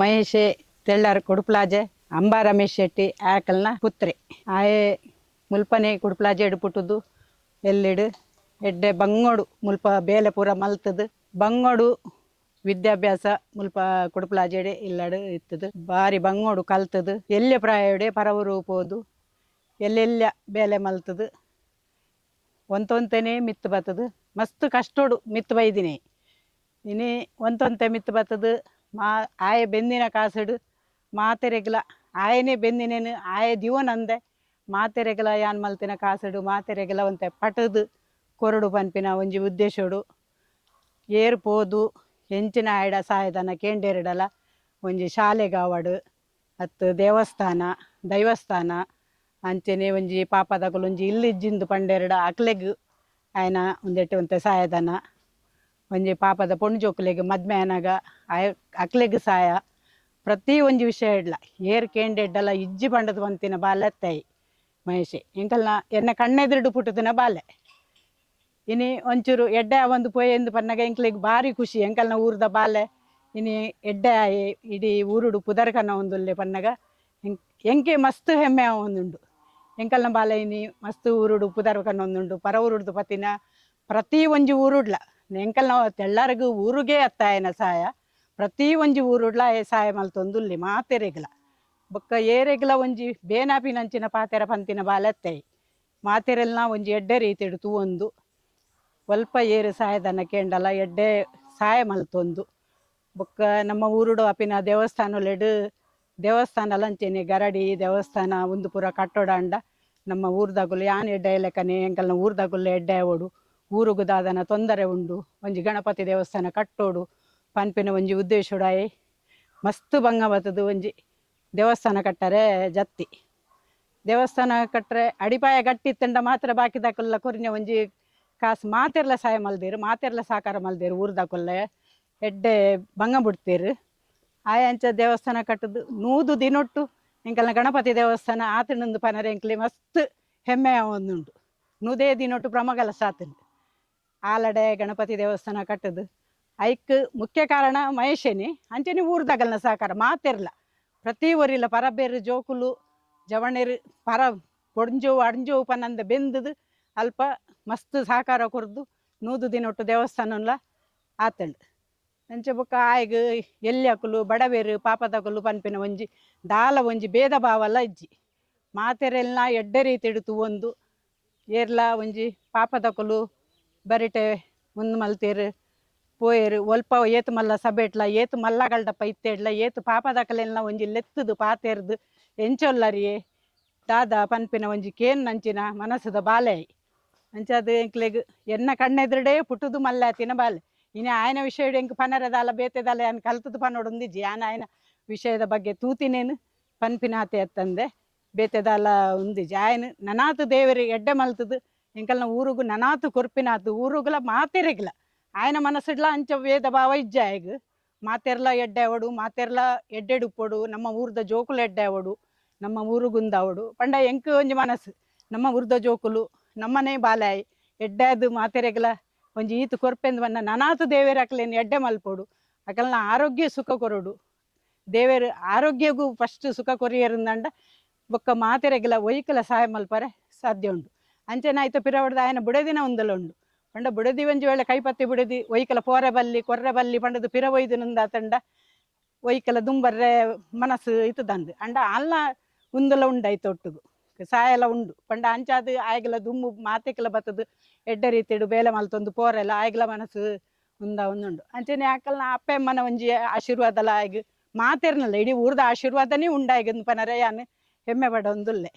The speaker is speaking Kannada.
ಮಹೇಶೆ, ತೆಳ್ಳಾರ್, ಕುಡುಪ್ಲಾಜೆ, ಅಂಬಾ ರಮೇಶ್ ಶೆಟ್ಟಿ, ಆಕಲ್ನ ಪುತ್ರಿ. ಆಯೆ ಮುಲ್ಪನೆ ಕುಡುಪ್ಲಾಜೆ ಎಡು ಪುಟ್ಟುದು ಎಲ್ಲಿಡು? ಎಡ್ಡೆ ಬಂಗೋಡು ಮುಲ್ಪ ಬೇಲೆ ಪೂರ ಮಲ್ತದು ಬಂಗೋಡು ವಿದ್ಯಾಭ್ಯಾಸ ಮುಲ್ಪ ಕುಡುಪ್ಲಾಜೆಡೆ ಇಲ್ಲಡು ಇತ್ತದು. ಬಾರಿ ಬಂಗೋಡು ಕಲ್ತದು ಎಲ್ಲೆ ಪ್ರಾಯಡೆ ಪರವರು ಪೋದು ಎಲ್ಲೆಲ್ಲ ಬೇಲೆ ಮಲ್ತದು ಒಂತೊಂತೆನೇ ಮಿತ್ತು ಬತ್ತದು. ಮಸ್ತ್ ಕಷ್ಟೋಡು ಮಿತ್ತು ಬೈದಿನಿ. ಇನಿ ಒಂತೊಂತೆ ಮಿತ್ತು ಬತ್ತದು. ಮಾ, ಆಯ ಬೆಂದಿನ ಕಾಸಡು, ಮಾತೆರೆಗ್ಲ, ಆಯನೇ ಬೆಂದಿನೇನು ಆಯ ದಿವನಂದೆ, ಮಾತೆರೆಗ್ಲ ಯಾನ್ ಮಲ್ತಿನ ಕಾಸಡು, ಮಾತೆರೆಗ್ಲ ಒಂತೆ ಪಟದು, ಕೊರಡು ಪನ್ಪಿನ ಒಂಜಿ ಉದ್ದೇಶಡು. ಏರ್ ಪೋದು, ಹೆಂಚಿನ ಆಯ್ಡ ಸಾಯದನ ಕೇಂಡೇರಿಡಲ, ಒಂಜಿ ಶಾಲೆಗಾವಡು ಅತ್ತು ದೇವಸ್ಥಾನ, ದೈವಸ್ಥಾನ, ಅಂಚನೆ ಒಂಜಿ ಪಾಪದಕುಲು ಒಂಜಿ ಇಲ್ಲಿಜ್ಜಿಂದು ಪಂಡೆರಡ ಅಕ್ಲೆಗ್, ಆಯ್ನ ಒಂದೆಟ್ಟು ಒಂತೆ ಸಾಯದನ. ಒಂಜಿ ಪಾಪದ ಪೊಣ್ಜೋಕ್ಲೆಗ್ ಮದ್ಮೆ ಆನಾಗ ಆಯ ಅಕ್ಲೆಗ್ ಸಾಯ. ಪ್ರತಿ ಒಂಜಿ ವಿಷಯ ಇಡ್ಲ. ಏರ್ ಕೇಂಡೆಡ್ಡಲ ಇಜ್ಜಿ ಪಂಡದ ಬಂತಿನ ಬಾಲೆ ಮಹೇಶಿ, ಎಂಕಲ್ನ ಎನ್ನ ಕಣ್ಣೆದುರುಡು ಪುಟ್ಟದಿನ ಬಾಲೆ. ಇನಿ ಒಂಚೂರು ಎಡ್ಡೆ ಒಂದು ಪೋಯೆ ಎಂದು ಪನ್ನಗ ಇಂಕ್ಲಿಗ್ ಭಾರಿ ಖುಷಿ. ಎಂಕಲ್ನ ಊರ್ದ ಬಾಲೆ, ಇನಿ ಎಡ್ಡೆ ಇಡೀ ಊರುಡು ಪುದರ್ಕನ ಒಂದುಲ್ಲೆ ಪನ್ನಗ ಎಂಕೆ ಮಸ್ತ್ ಹೆಮ್ಮೆ ಒಂದುಂಡು. ಎಂಕಲ್ನ ಬಾಲೆ ಇನಿ ಮಸ್ತ್ ಊರುಡು ಪುದರ್ಕನ ಒಂದುಂಡು. ಪರ ಊರುಡ್ದು ಪತ್ತಿನ ಪ್ರತಿ ಒಂಜಿ ಊರುಡ್ಲ. ಎಂಕಲ್ನ ತೆಳ್ಳಾರಿಗೂ ಊರುಗೆ ಅತ್ತಾಯನ ಸಹಾಯ ಪ್ರತಿ ಒಂಜಿ ಊರುಡ್ಲ ಏ ಸಹಾಯ ಮಲ್ತೊಂದುಲ್ಲಿ ಮಾತೆರೆಗ್ಲ ಬೊಕ್ಕ ಏರೆಗ್ಲ ಒಂಜಿ ಬೇನಾಪಿನಂಚಿನ ಪಾತೆರ ಪಂತಿನ ಬಾಲತ್ತೈ. ಮಾತೆರೆಲ್ನ ಒಂಜಿ ಎಡ್ಡೆ ರೀತಿಡು ತೂವೊಂದು ಒಲ್ಪ ಏರು ಸಹಾಯಧನ ಕೇಂಡಲ ಎಡ್ಡೆ ಸಹಾಯ ಮಲ್ತೊಂದು ಬೊಕ್ಕ ನಮ್ಮ ಊರುಡು ಅಪಿನ ದೇವಸ್ಥಾನಲೆಡು ದೇವಸ್ಥಾನ ಲಂಚೆನೆ ಗರಡಿ ದೇವಸ್ಥಾನ ಒಂದು ಪೂರ ಕಟ್ಟೋಡ ಅಂಡ. ನಮ್ಮ ಊರ್ದಾಗುಲ್ಲ ಯಾನ್ ಎಡ್ಡೆ ಲೆಕ್ಕನೆ ಎಂಕಲ್ನ ಊರ್ದಾಗುಲ್ಲ ಎಡ್ಡೆ ಆವೋಡು. ಊರುಗು ದಾದನ ತೊಂದರೆ ಉಂಡು. ಒಂಜಿ ಗಣಪತಿ ದೇವಸ್ಥಾನ ಕಟ್ಟೋಡು. ಪನ್ಪಿನ ಒಂಜಿ ಉದ್ದೇಶುಡಾಯಿ. ಮಸ್ತ್ ಭಂಗ ಬತ್ತದು ಒಂಜಿ ದೇವಸ್ಥಾನ ಕಟ್ಟರೆ ಜತ್ತಿ. ದೇವಸ್ಥಾನ ಕಟ್ಟರೆ ಅಡಿಪಾಯ ಗಟ್ಟಿತ್ತಂಡ ಮಾತ್ರ ಬಾಕಿದಾಕುಲ್ಲ ಕೊರಿನ ಒಂಜಿ ಕಾಸು ಮಾತೆರ್ಲ ಸಹಾಯ ಮಲ್ದೇರು, ಮಾತೆರ್ಲ ಸಾಕಾರ ಮಲ್ದೇರು ಊರ್ದಾಕೊಲ್ಲ ಎಡ್ಡೆ ಭಂಗ ಬಿಡ್ತೇರು. ಆಯಾಂಚ ದೇವಸ್ಥಾನ ಕಟ್ಟದು ನೂದು ದಿನೊಟ್ಟು ಎಂಕಲ್ನ ಗಣಪತಿ ದೇವಸ್ಥಾನ ಆತನೊಂದು ಪನರೆ ಎಂಕ್ಲೆ ಮಸ್ತ್ ಹೆಮ್ಮೆ ಒಂದುಂಡು ನೂದೇ ದಿನೊಟ್ಟು ಪ್ರಮಗಲ ಸಾತನು ಆಲಡೆ ಗಣಪತಿ ದೇವಸ್ಥಾನ ಕಟ್ಟದು. ಐಕ್ ಮುಖ್ಯ ಕಾರಣ ಮಹೇಶನಿ. ಅಂಚನೆ ಊರ್ದಾಗಲ್ನ ಸಹಕಾರ, ಮಾತೆರ್ಲ. ಪ್ರತಿ ಊರಿಲ್ಲ ಪರಬೇರು ಜೋಕುಲು, ಜವಣಿರ್ ಪರ ಪೊಡ್ಂಜೋವು ಅಡಂಜು ಪನ್ನಂದ ಬೆಂದದು, ಅಲ್ಪ ಮಸ್ತ್ ಸಹಕಾರ ಕೊರ್ದು, ನೂದು ದಿನೊಟ್ಟು ದೇವಸ್ಥಾನಲ್ಲ ಆತಂಡು. ಅಂಚೆ ಬೊಕ್ಕ ಆಯ್ಗ ಎಲ್ಲಿ ಹಾಕಲು ಬಡವೇರು, ಪಾಪದಕಲು ಪನ್ಪಿನ ಒಂಜಿ, ದಾಲ ಒಂಜಿ ಭೇದ ಭಾವಲ್ಲ ಇಜ್ಜಿ. ಮಾತೆರೆಲ್ನ ಎಡ್ಡೆ ರೀತಿ ಇಡ್ತು ಒಂದು, ಏರ್ಲ ಒಂಜಿ ಪಾಪದಕಲು ಬರಿಟೆ, ಮುಂದ್ ಮಲ್ತೇರು, ಪೋಯೇರು, ಒಲ್ಪ ಏತು ಮಲ್ಲ ಸಬೆಟ್ಲ ಏತು ಮಲ್ಲಗಲ್ಡಪ್ಪ ಇತ್ತೇಡ್ಲ ಏತು ಪಾಪದಕಲೆಲ್ಲ ಒಂಜಿ ಲೆತ್ತದು ಪಾತೆರ್ದು, ಎಂಚೊಲ್ಲರಿಯೇ, ದಾದ ಪನ್ಪಿನ ಒಂಜಿ ಕೇನ್ ನಂಚಿನ ಮನಸ್ಸದ ಬಾಲೆ. ಅಂಚದು ಎಂಕ್ಲೆಗ್ ಎನ್ನ ಕಣ್ಣೆದುರುಡೇ ಪುಟ್ಟುದು ಮಲ್ಲಾತಿನ ಬಾಲೆ. ಇನ್ನು ಆಯನ ವಿಷಯ ಎಂಕ್ ಪನರದಾಲ ಬೇತೆದಾಲ ಅನ್ ಕಲ್ತದು ಪನ್ನೋಡು ಒಂದಿಜ್ಜಿ. ಆನ ಆಯನ ವಿಷಯದ ಬಗ್ಗೆ ತೂತಿನೇನು, ಪನ್ಪಿನ ಆತೆ ಅತ್ತಂದೆ ಬೇತೆದಾಲ ಒಂದಿಜ್ಜಿ. ಆಯನ ನನಾತು ದೇವರಿ ಎಡ್ಡೆ ಮಲ್ತದು ಎಂಕಲ್ನ ಊರುಗು ನನಾತು ಕೊರ್ಪಿನಾತು, ಊರುಗುಲ ಮಾತೆರೆಗ್ಲ ಆಯನ ಮನಸ್ಸಿಡ್ಲ ಅಂಚ ವೇದ ಭಾವ ಇಜ್ಜ ಮಾತೆರ್ಲ ಎಡ್ಡೆ ಅವಡು ಮಾತೆರ್ಲ ಎಡ್ಡೆಡು ಉಪ್ಪೊಡು ನಮ್ಮ ಊರ್ದ ಜೋಕುಲು ಎಡ್ಡೆ ಅವಡು ನಮ್ಮ ಊರುಗುಂದ ಅವಡು ಪಂಡ ಎಂಕ್ ಒಂಜಿ ಮನಸ್ಸು, ನಮ್ಮ ಊರ್ದ ಜೋಕುಲು, ನಮ್ಮನೆ ಬಾಲಾಯ್ ಎಡ್ಡೆದು ಮಾತೆರೆಗ್ಲ, ಒಂಜಿ ಈತು ಕೊರ್ಪೆಂದು ಬನ್ನ ನನಾತು ದೇವೇರು ಅಕ್ಲೇನು ಎಡ್ಡೆ ಮಲ್ಪೊಡು. ಅಕಲ್ನ ಆರೋಗ್ಯ ಸುಖ ಕೊರಡು. ದೇವೇರು ಆರೋಗ್ಯಗೂ ಫಸ್ಟ್ ಸುಖ ಕೊರಿಯರಿಂದಂಡ ಬೊಕ್ಕ ಮಾತೆರೆಗ್ಲ ಒಯ್ಕಲ ಸಹಾಯ ಮಲ್ಪರೆ ಸಾಧ್ಯ ಉಂಡು ಅಂಚೆನ ಆಯ್ತು ಪಿರವಡ್ದ ಆಯನ ಬುಡದಿನ ಒಂದಲುಂಡು. ಪಂಡ ಬುಡದಿ ಒಂಜಿ ವೇಳೆ ಕೈಪತ್ತಿ ಬುಡದಿ, ಒಯ್ಕಲ ಪೋರೆ ಬಲ್ಲಿ, ಕೊರ್ರೆ ಬಲ್ಲಿ, ಪಂಡದು ಪಿರ ಒಯ್ದು ನಂದ ತಂಡ ಒಯ್ಕಲ ದುಂಬರ್ರೆ ಮನಸ್ಸು ಇತ್ತದಂದು ಅಂಡ ಅಲ್ಲ ಉಂದಲ ಉಂಡಾಯ್ತು ಒಟ್ಟುಗು. ಸಾಯಲ ಉಂಡು. ಪಂಡ ಅಂಚಾದು ಆಯ್ಗಲ ದುಮ್ಮು ಮಾತೆಕ್ಲ ಬತ್ತದು, ಎಡ್ಡೆ ರೀತಿಡು ಬೇಲೆ ಮಲ್ತೊಂದು ಪೋರೆಲ್ಲ ಆಯ್ಗಲ ಮನಸ್ಸು ಉಂದ ಒಂದುಂಡು. ಅಂಚನೆ ಆಕಲ್ನ ಅಪ್ಪೆ ಅಮ್ಮನ ಒಂಜಿ ಆಶೀರ್ವಾದಲ ಆಯ್ಗ, ಮಾತೇರ್ನಲ್ಲ ಇಡೀ ಊರ್ದ ಆಶೀರ್ವಾದನೇ ಉಂಡಾಯ್ಗಂದು ಪನರ ಯಾನು ಹೆಮ್ಮೆ ಪಡ ಒಂದುಲ್ಲೆ